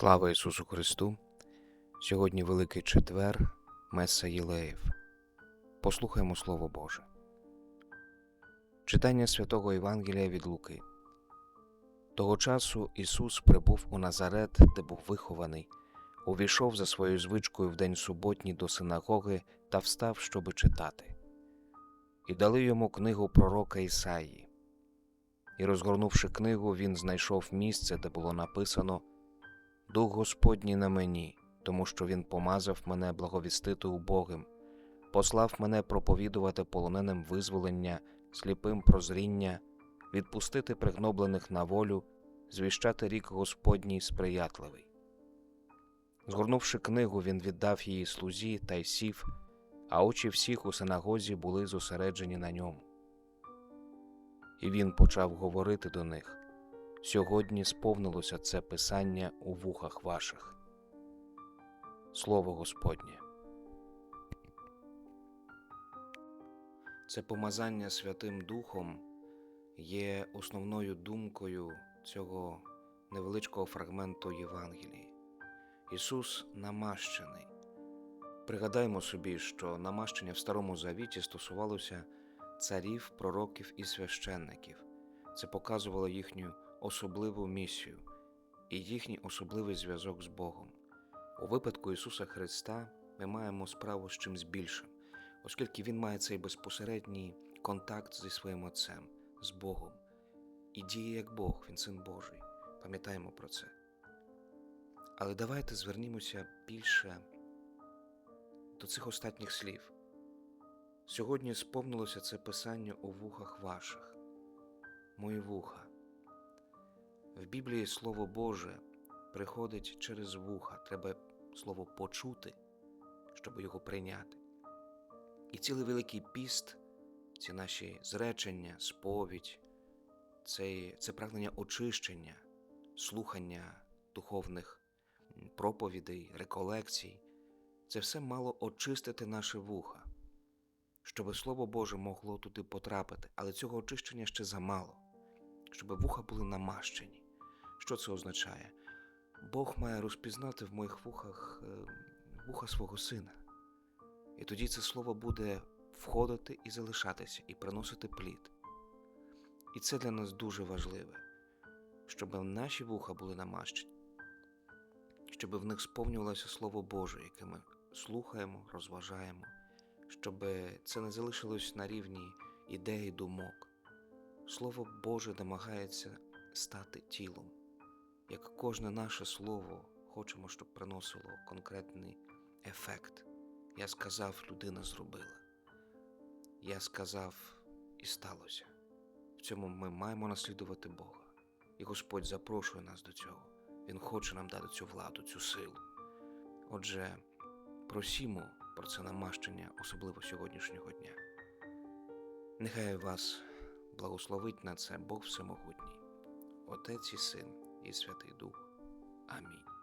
Слава Ісусу Христу! Сьогодні Великий Четвер, Меса Єлеїв. Послухаймо Слово Боже. Читання святого Євангелія від Луки. Того часу Ісус прибув у Назарет, де був вихований, увійшов за своєю звичкою в день суботній до синагоги та встав, щоби читати. І дали йому книгу пророка Ісаї. І, розгорнувши книгу, він знайшов місце, де було написано Дух Господній на мені, тому що Він помазав мене благовістити убогим, послав мене проповідувати полоненим визволення, сліпим прозріння, відпустити пригноблених на волю, звіщати рік Господній сприятливий. Згорнувши книгу, він віддав її слузі та й сів, а очі всіх у синагозі були зосереджені на ньому. І він почав говорити до них. Сьогодні сповнилося це писання у вухах ваших. Слово Господнє. Це помазання Святим Духом є основною думкою цього невеличкого фрагменту Євангелії. Ісус намащений. Пригадаймо собі, що намащення в Старому Завіті стосувалося царів, пророків і священників. Це показувало їхню особливу місію і їхній особливий зв'язок з Богом. У випадку Ісуса Христа ми маємо справу з чимсь більшим, оскільки Він має цей безпосередній контакт зі своїм Отцем, з Богом, і діє як Бог, Він син Божий. Пам'ятаємо про це. Але давайте звернімося більше до цих останніх слів. Сьогодні сповнилося це писання у вухах ваших, мої вуха. В Біблії Слово Боже приходить через вуха. Треба слово почути, щоб його прийняти. І цілий Великий піст, ці наші зречення, сповідь, це, це прагнення очищення, слухання духовних проповідей, реколекцій. Це все мало очистити наше вуха, щоб Слово Боже могло туди потрапити, але цього очищення ще замало, щоб вуха були намащені. Що це означає? Бог має розпізнати в моїх вухах е, вуха свого сина. І тоді це слово буде входити і залишатися, і приносити плід. І це для нас дуже важливе, щоб наші вуха були намащені, щоб в них сповнювалося Слово Боже, яке ми слухаємо, розважаємо, щоб це не залишилось на рівні ідеї думок. Слово Боже намагається стати тілом як кожне наше слово хочемо, щоб приносило конкретний ефект. Я сказав, людина зробила. Я сказав і сталося. В цьому ми маємо наслідувати Бога. І Господь запрошує нас до цього. Він хоче нам дати цю владу, цю силу. Отже, просімо про це намащення, особливо сьогоднішнього дня. Нехай вас благословить на це Бог Всемогутній, Отець і Син і Святий Дух. Амінь.